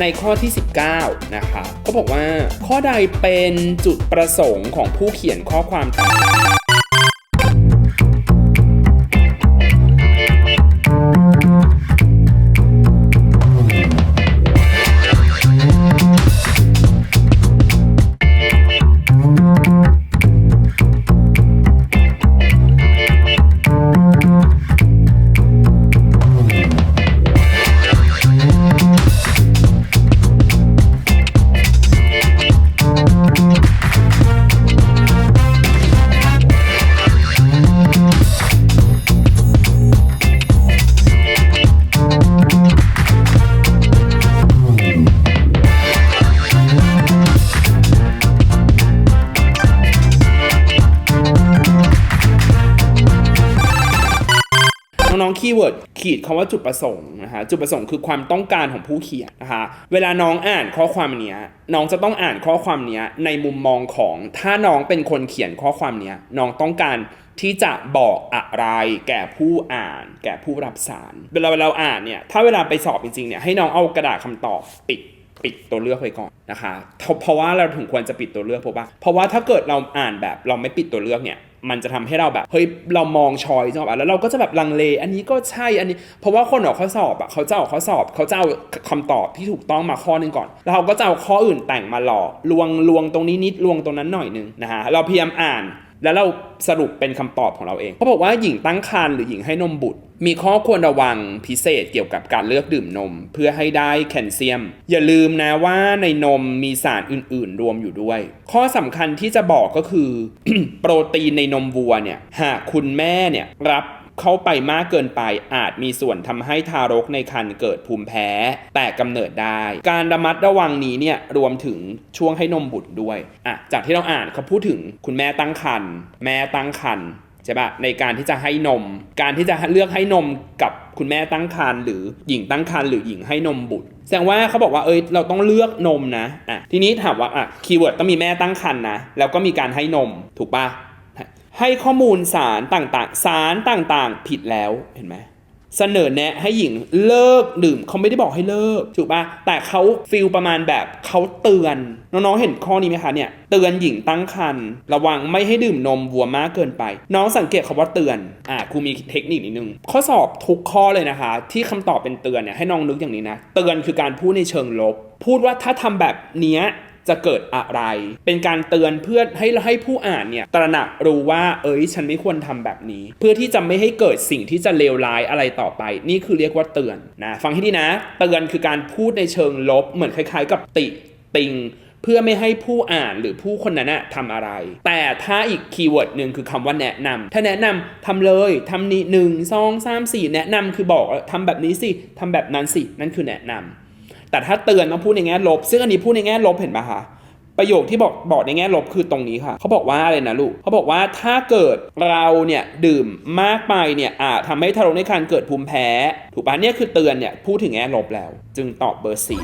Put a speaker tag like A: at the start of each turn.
A: ในข้อที่ 19 นะคะก็บอกว่าข้อใดเป็นจุดประสงค์ของผู้เขียนข้อความ องคีย์เวิร์ดขีดคำว่าจุดประสงค์นะคะจุดประสงค์คือความต้องการของผู้เขียนนะคะเวลาน้องอ่านข้อความเนี้ยน้องจะต้องอ่านข้อความเนี้ยในมุมมองของถ้าน้องเป็นคนเขียนข้อความเนี้ยน้องต้องการที่จะบอกอะไรแก่ผู้อ่าน แก่ผู้รับสาร เวลาเราอ่านเนี่ยถ้าเวลาไปสอบจริงๆเนี่ยให้น้องเอากระดาษคำตอบปิดปิดตัวเลือกไว้ก่อนนะคะ เพราะว่าเราถึงควรจะปิดตัวเลือกเพราะว่าเพราะว่าถ้าเกิดเราอ่านแบบเราไม่ปิดตัวเลือกเนี่ย มันจะทำให้เราแบบเฮ้ยเรามองชอยจอบอะแล้วเราก็จะแบบลังเล อันนี้ก็ใช่อันนี้ เพราะว่าคนออกข้อสอบอะเขาจะออกข้อสอบเขาจะเอาคำตอบที่ถูกต้องมาข้อหนึงก่อน แล้วเขาก็จะเอาข้ออื่นแต่งมาหลอกลวงลวงตรงนี้นิดลวงตรงนั้นหน่อยนึงนะฮะเราพยายามอ่าน แล้วเราสรุปเป็นคำตอบของเราเองเขาบอกว่าหญิงตั้งครรภ์หรือหญิงให้นมบุตร มีข้อควรระวังพิเศษเกี่ยวกับการเลือกดื่มนม เพื่อให้ได้แคลเซียม อย่าลืมนะว่าในนมมีสารอื่น ๆ รวมอยู่ด้วย ข้อสำคัญที่จะบอกก็คือ โปรตีนในนมวัวเนี่ยหากคุณแม่เนี่ยรับ เข้าไปมากเกินไปอาจมีส่วนทำให้ทารกในครรภ์เกิดภูมิแพ้ แต่กำเนิดได้ การระมัดระวังนี้เนี่ยรวมถึงช่วงให้นมบุตรด้วยอะจากที่เราอ่านเขาพูดถึงคุณแม่ตั้งครรภ์แม่ตั้งครรภ์ใช่ปะในการที่จะให้นม การที่จะเลือกให้นมกับคุณแม่ตั้งครรภ์หรือหญิงตั้งครรภ์หรือหญิงให้นมบุตรแสดงว่าเขาบอกว่าเอ้ยเราต้องเลือกนมนะอะทีนี้ถามว่าอะคีย์เวิร์ดต้องมีแม่ตั้งครรภ์นะแล้วก็มีการให้นมถูกปะ ให้ข้อมูลสารต่างๆ สารต่างๆ ผิดแล้วเห็นไหมเสนอแนะให้หญิงเลิกดื่มเขาไม่ได้บอกให้เลิกถูกปะแต่เขาฟีลประมาณแบบเขาเตือนน้องๆเห็นข้อนี้ไหมคะเนี่ยเตือนหญิงตั้งครรภ์ระวังไม่ให้ดื่มนมวัวมากเกินไป น้องสังเกตคำว่าเตือนอ่าครูมีเทคนิคนิดนึงข้อสอบทุกข้อเลยนะคะ ที่คำตอบเป็นเตือนเนี่ยให้น้องนึกอย่างนี้นะเตือนคือการพูดในเชิงลบ พูดว่าถ้าทำแบบเนี้ย จะเกิดอะไร เป็นการเตือนเพื่อให้ให้ผู้อ่านเนี่ยตระหนักรู้ว่าเอ้ยฉันไม่ควรทำแบบนี้ เพื่อที่จะไม่ให้เกิดสิ่งที่จะเลวร้ายอะไรต่อไป นี่คือเรียกว่าเตือนนะฟังให้ดีนะ เตือนคือการพูดในเชิงลบเหมือนคล้าย ๆ กับติติงเพื่อไม่ให้ผู้อ่านหรือผู้คนนั้นนะทำอะไร แต่ถ้าอีกคีย์เวิร์ดหนึ่งคือคำว่าแนะนำถ้าแนะนำทำเลยทำนี้หนึ่งสองสามสี่แนะนำคือบอกว่าทำแบบนี้สิทำแบบนั้นสิ นั่นคือแนะนำ แต่ถ้าเตือนต้องพูดในแง่ลบ ซึ่งอันนี้พูดในแง่ลบเห็นปะคะประโยคที่บอกบอกในแง่ลบคือตรงนี้ค่ะ เขาบอกว่าอะไรนะลูกเขาบอกว่าถ้าเกิดเราเนี่ยดื่มมากไปเนี่ยอาจทำให้ทารกในครรภ์เกิดภูมิแพ้ ถูกปะเนี่ยคือเตือนเนี่ยพูดถึงแง่ลบแล้ว จึงตอบเบอร์สี่